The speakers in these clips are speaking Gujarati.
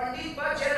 पंडित बच है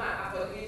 มากครัเปิดนี้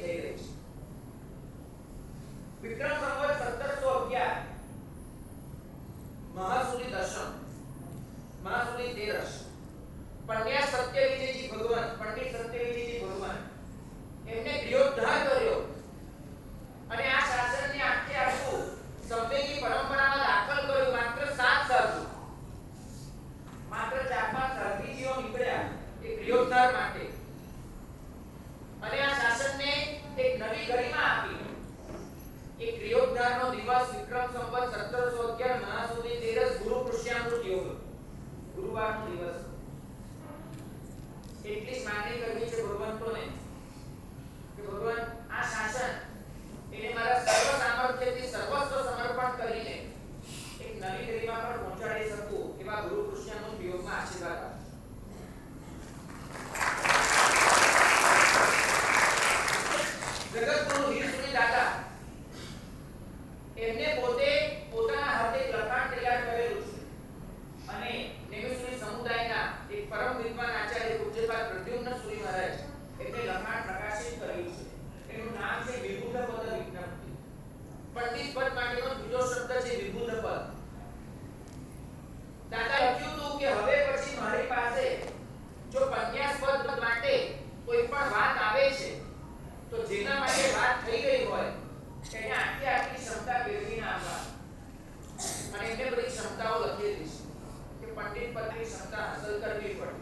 પ્રતિસ્પર્ધ માટેનો બીજો શબ્દ છે વિભુત પદ દાદા લખ્યું હતું કે હવે પછી મારી પાસે જો પ્રજ્ઞાસ્પદ પદ માટે કોઈ પણ વાત આવે છે, તો જેના માટે વાત થઈ ગઈ હોય તેને આખી આખી ક્ષમતા કેળવીને આવવા અને એમને બધી ક્ષમતાઓ લખેલી છે કે પંડિત પદની ક્ષમતા હાંસલ કરવી પડે.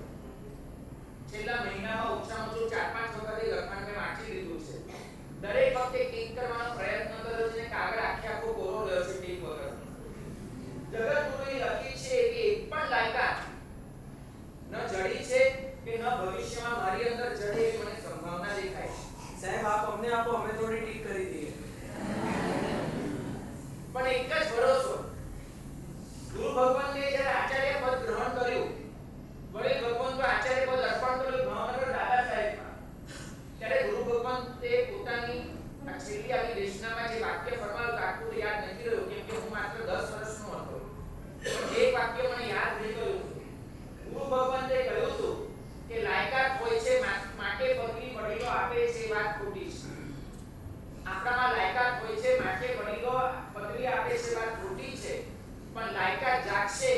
છેલ્લા મહિનામાં ઓછામાં ઓછું ચાર પાંચ વખતે લખાણને વાંચી લીધું છે. દરેક torres આપણામાં લાયકાત હોય છે માટે વડીલો પદવી આપે છે વાત ખોટી છે. પણ લાયકાત જાગશે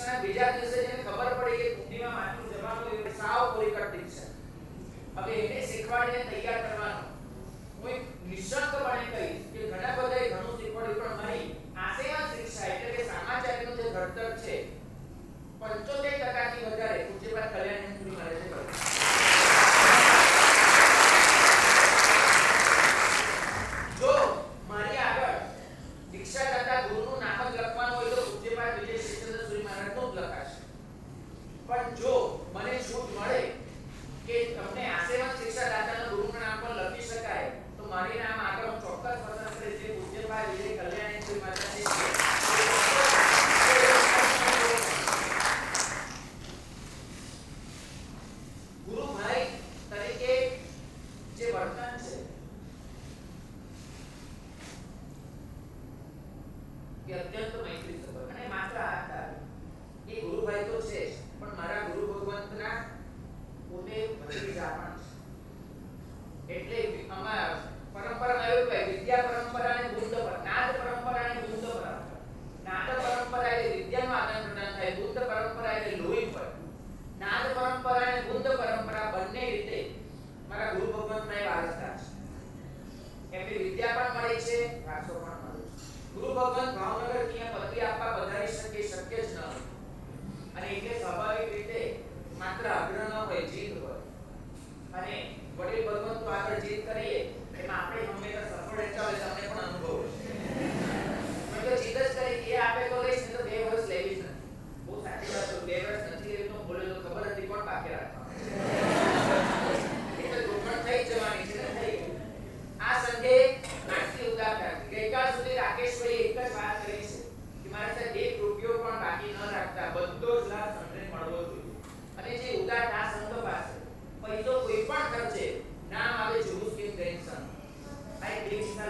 પરીક્ષાના બીજા દિવસે જેને ખબર પડી કે કુંડીમાં માટલું જવાનું એ સાવ કોઈ કઠિન છે. હવે એને શીખવાડીને તૈયાર alcance. Y